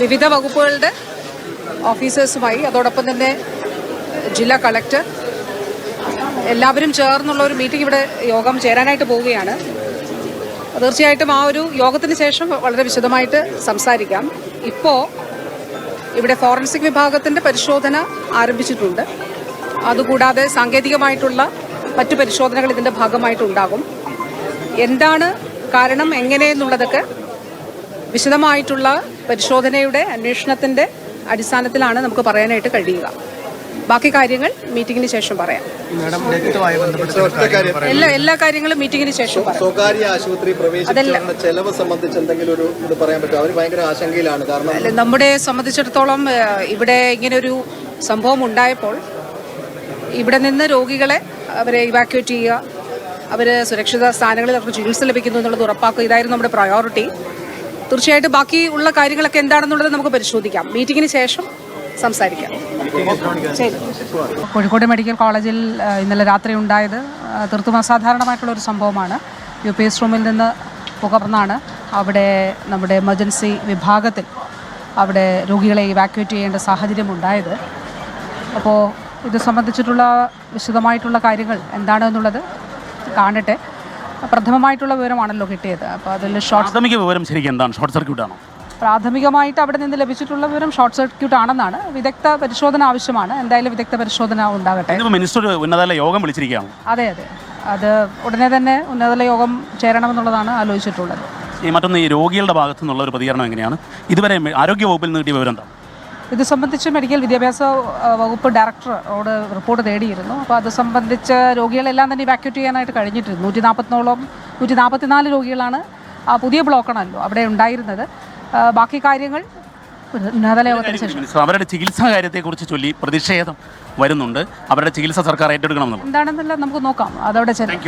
വിവിധ വകുപ്പുകളുടെ ഓഫീസേഴ്സുമായി അതോടൊപ്പം തന്നെ ജില്ലാ കളക്ടർ എല്ലാവരും ചേർന്നുള്ള ഒരു മീറ്റിംഗ് ഇവിടെ യോഗം ചേരാനായിട്ട് പോവുകയാണ്. തീർച്ചയായിട്ടും ആ ഒരു യോഗത്തിന് ശേഷം വളരെ വിശദമായിട്ട് സംസാരിക്കാം. ഇപ്പോൾ ഇവിടെ ഫോറൻസിക് വിഭാഗത്തിന്റെ പരിശോധന ആരംഭിച്ചിട്ടുണ്ട്. അതുകൂടാതെ സാങ്കേതികമായിട്ടുള്ള മറ്റു പരിശോധനകൾ ഇതിന്റെ ഭാഗമായിട്ടുണ്ടാകും എന്താണ് കാരണം എങ്ങനെയെന്നുള്ളതൊക്കെ വിശദമായിട്ടുള്ള പരിശോധനയുടെ അന്വേഷണത്തിന്റെ അടിസ്ഥാനത്തിലാണ് നമുക്ക് പറയാനായിട്ട് കഴിയുക. ബാക്കി കാര്യങ്ങൾ മീറ്റിംഗിന് ശേഷം പറയാം. എല്ലാ എല്ലാ കാര്യങ്ങളും മീറ്റിംഗിന് ശേഷം പറയാം. സ്വകാര്യ ആശുപത്രി ചെലവ് സംബന്ധിച്ച് എന്തെങ്കിലും ഒരു ഇത് പറയാൻ പറ്റുമോ? അവർ ഭയങ്കര ആശങ്കയിലാണ്. കാരണം അല്ല, നമ്മുടെ സംബന്ധിച്ചിടത്തോളം ഇവിടെ ഇങ്ങനെ ഒരു സംഭവം ഉണ്ടായപ്പോൾ ഇവിടെ നിന്ന് രോഗികളെ അവരെ ഇവാക്യുവേറ്റ് ചെയ്യുക അവർ സുരക്ഷിത സ്ഥാനങ്ങളിൽ അവർക്ക് ചികിത്സ ലഭിക്കുന്നു എന്നുള്ളത് ഉറപ്പാക്കുക ഇതായിരുന്നു നമ്മുടെ പ്രയോറിറ്റി തീർച്ചയായിട്ടും ബാക്കി ഉള്ള കാര്യങ്ങളൊക്കെ എന്താണെന്നുള്ളത് നമുക്ക് പരിശോധിക്കാം. മീറ്റിംഗിന് ശേഷം സംസാരിക്കാം. കോഴിക്കോട് മെഡിക്കൽ കോളേജിൽ ഇന്നലെ രാത്രി ഉണ്ടായത് തീർത്തും അസാധാരണമായിട്ടുള്ള ഒരു സംഭവമാണ്. യു പി എസ് റൂമിൽ നിന്ന് പുകർന്നാണ് അവിടെ നമ്മുടെ എമർജൻസി വിഭാഗത്തിൽ അവിടെ രോഗികളെ ഇവാക്യുവേറ്റ് ചെയ്യേണ്ട സാഹചര്യം ഉണ്ടായത്. അപ്പോൾ ഇത് സംബന്ധിച്ചിട്ടുള്ള വിശദമായിട്ടുള്ള കാര്യങ്ങൾ എന്താണെന്നുള്ളത് കാണട്ടെ. പ്രഥമമായിട്ടുള്ള വിവരമാണല്ലോ കിട്ടിയത്. അപ്പോൾ അതിൽ ഷോർട്ട് പ്രാഥമിക വിവരം ശരിക്കും എന്താണ്? ഷോർട്ട് സർക്യൂട്ട് ആണോ? പ്രാഥമികമായിട്ട് അവിടെ നിന്ന് ലഭിച്ചിട്ടുള്ള വിവരം ഷോർട്ട് സർക്യൂട്ട് ആണെന്നാണ്. വിദഗ്ധ പരിശോധന ആവശ്യമാണ്. എന്തായാലും വിദഗ്ധ പരിശോധന ഉണ്ടാകട്ടെ. മിനിസ്റ്റർ ഉന്നതതല യോഗം വിളിച്ചിരിക്കുകയാണ്. അതെ അതെ. അത് ഉടനെ തന്നെ ഉന്നതതല യോഗം ചേരണമെന്നുള്ളതാണ് ആലോചിച്ചിട്ടുള്ളത്. ഈ മറ്റൊന്ന് ഈ രോഗികളുടെ ഭാഗത്തു നിന്നുള്ള ഒരു പ്രതികരണം എങ്ങനെയാണ്? ഇതുവരെ ആരോഗ്യ വകുപ്പിൽ നിന്ന് കിട്ടിയ വിവരം എന്താ? ഇത് സംബന്ധിച്ച് മെഡിക്കൽ വിദ്യാഭ്യാസ വകുപ്പ് ഡയറക്ടറോട് റിപ്പോർട്ട് തേടിയിരുന്നു. അപ്പോൾ അത് സംബന്ധിച്ച് രോഗികളെല്ലാം തന്നെ ഇവാക്യുവേറ്റ് ചെയ്യാനായിട്ട് കഴിഞ്ഞിട്ടുണ്ട് നൂറ്റി നാൽപ്പത്തിനോളം നൂറ്റി നാൽപ്പത്തിനാല് രോഗികളാണ് ആ പുതിയ ബ്ലോക്കാണല്ലോ അവിടെ ഉണ്ടായിരുന്നത്. ബാക്കി കാര്യങ്ങൾ അവരുടെ ചികിത്സാ കാര്യത്തെക്കുറിച്ച് ചൊല്ലി പ്രതിഷേധം വരുന്നുണ്ട്. അവരുടെ ചികിത്സ സർക്കാർ ഏറ്റെടുക്കണം എന്താണെന്നല്ല നമുക്ക് നോക്കാം. അതവിടെ ചെല്ലാം.